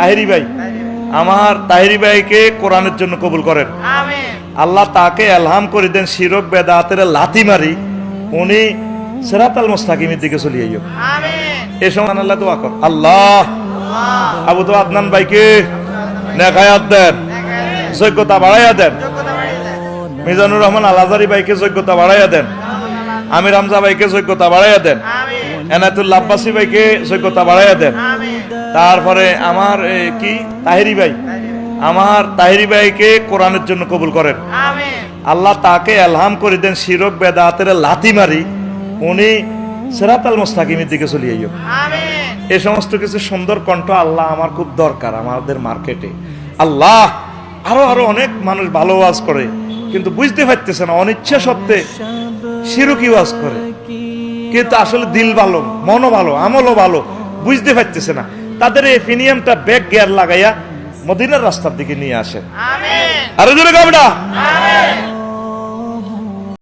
তাহেরি ভাই আমার তাহেরি ভাইকে কোরআনের জন্য কবুল করেন। আল্লাহ তাকে এলহাম করে দেন শিরক বেদাতের লাথি মারি উনি সেরাত আল মুস্তাকিমের দিকে চলিয়ে যাও এ সময় আল্লাহ দোয়া কর। আল্লাহ। আবু তো আদনান ভাইকে নেখায়াত দেন যোগ্যতা বাড়াইয়া দেন। মিজানুর রহমান আলাজারি ভাইকে যোগ্যতা বাড়াইয়া দেন। আমির হামজা ভাইকে যোগ্যতা বাড়াইয়া দেন। এনায়তুল্লাহ আব্বাসী ভাইকে যোগ্যতা বাড়াইয়া দেন। তারপরে আমার কি? তাহেরি ভাই। আমার তাহেরি ভাইকে কোরআনের জন্য কবুল করেন। আল্লাহ তাকে এলহাম করে দেন শিরক বেদাতের লাথি মারি উনি সেরাত আল মুস্তাকিমের দিকে চলিয়ে যাও এ সমস্ত কিছু সুন্দর কণ্ঠ আল্লাহ আমার খুব দরকার আমাদের মার্কেটে। আল্লাহ আরও আরও অনেক মানুষ ভালো ওয়াজ করে কিন্তু বুঝতে পারতেছে না অনিচ্ছা সত্ত্বে শিরকি ওয়াজ করে। কিন্তু আসলে দিল ভালো মনও ভালো আমলও ভালো বুঝতে পারতেছে না। তাদের এই ফিনিয়ামটা ব্যাগ গিয়ার লাগাইয়া মদিনার রাস্তার দিকে নিয়ে আসে। আরও জোরে গাবড়া